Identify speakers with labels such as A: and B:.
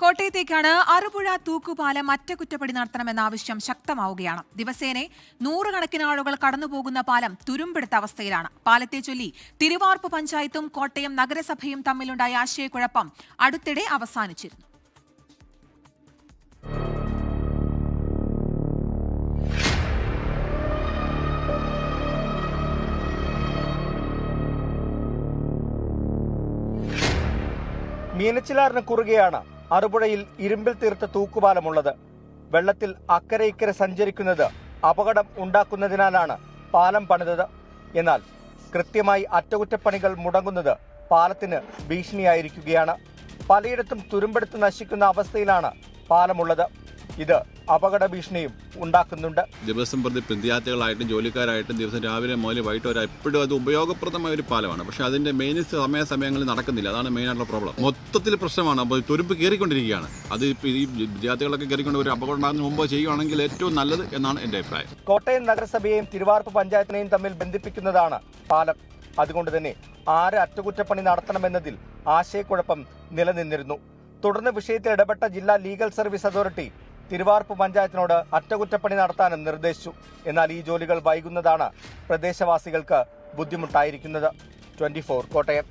A: കോട്ടയത്തേക്കാണ് അറുപുഴ തൂക്കുപാലം അറ്റകുറ്റപ്പണി നടത്തണമെന്ന ആവശ്യം ശക്തമാവുകയാണ്. ദിവസേനെ നൂറുകണക്കിന് ആളുകൾ കടന്നുപോകുന്ന പാലം തുരുമ്പെടുത്ത അവസ്ഥയിലാണ്. പാലത്തെ ചൊല്ലി തിരുവാർപ്പ് പഞ്ചായത്തും കോട്ടയം നഗരസഭയും തമ്മിലുണ്ടായ ആശയക്കുഴപ്പം അടുത്തിടെ അവസാനിച്ചിരുന്നു.
B: മീനച്ചിലാറിന് കുറുകെയാണ് അറുപുഴയിൽ ഇരുമ്പിൽ തീർത്ത തൂക്കുപാലമുള്ളത്. വെള്ളത്തിൽ അക്കരെ ഇക്കരെ സഞ്ചരിക്കുന്നത് അപകടം ഉണ്ടാക്കുന്നതിനാലാണ് പാലം പണിതത്. എന്നാൽ കൃത്യമായി അറ്റകുറ്റപ്പണികൾ മുടങ്ങുന്നത് പാലത്തിന് ഭീഷണിയായിരിക്കുകയാണ്. പലയിടത്തും തുരുമ്പെടുത്ത് നശിക്കുന്ന അവസ്ഥയിലാണ് പാലമുള്ളത്. ഇത് അപകട ഭീഷണിയും ഉണ്ടാക്കുന്നുണ്ട്.
C: ദിവസം പ്രതി വിദ്യാർത്ഥികളായിട്ടും ജോലിക്കാരായിട്ടും ദിവസം രാവിലെ മുതൽ വൈകിട്ട് വരെ എപ്പോഴും അത് ഉപയോഗപ്രദമായ ഒരു പാലമാണ്. പക്ഷേ അതിന്റെ മെയിൻ സമയ സമയങ്ങളിൽ നടക്കുന്നില്ല. അതാണ് മെയിൻ ആയിട്ടുള്ള പ്രോബ്ലം മൊത്തത്തിൽ പ്രശ്നമാണ്. അപ്പോൾ തുരുപ്പ് കയറിക്കൊണ്ടിരിക്കുകയാണ് അത് ഈ വിദ്യാർത്ഥികളൊക്കെ കയറിക്കൊണ്ട് ഒരു അപകടം ഉണ്ടാകുന്ന മുമ്പ് ചെയ്യുകയാണെങ്കിൽ ഏറ്റവും നല്ലത് എന്നാണ് എന്റെ അഭിപ്രായം.
B: കോട്ടയം നഗരസഭയെയും തിരുവാർപ്പ് പഞ്ചായത്തിനെയും തമ്മിൽ ബന്ധിപ്പിക്കുന്നതാണ് പാലം. അതുകൊണ്ട് തന്നെ ആര് അറ്റകുറ്റപ്പണി നടത്തണമെന്നതിൽ ആശയക്കുഴപ്പം നിലനിന്നിരുന്നു. തുടർന്ന് വിഷയത്തിൽ ഇടപെട്ട ജില്ലാ ലീഗൽ സർവീസ് അതോറിറ്റി തിരുവാർപ്പ് പഞ്ചായത്തിനോട് അറ്റകുറ്റപ്പണി നടത്താനും നിർദ്ദേശിച്ചു. എന്നാൽ ഈ ജോലികൾ വൈകുന്നതാണ് പ്രദേശവാസികൾക്ക് ബുദ്ധിമുട്ടായിരിക്കുന്നത്. ട്വന്റി കോട്ടയം.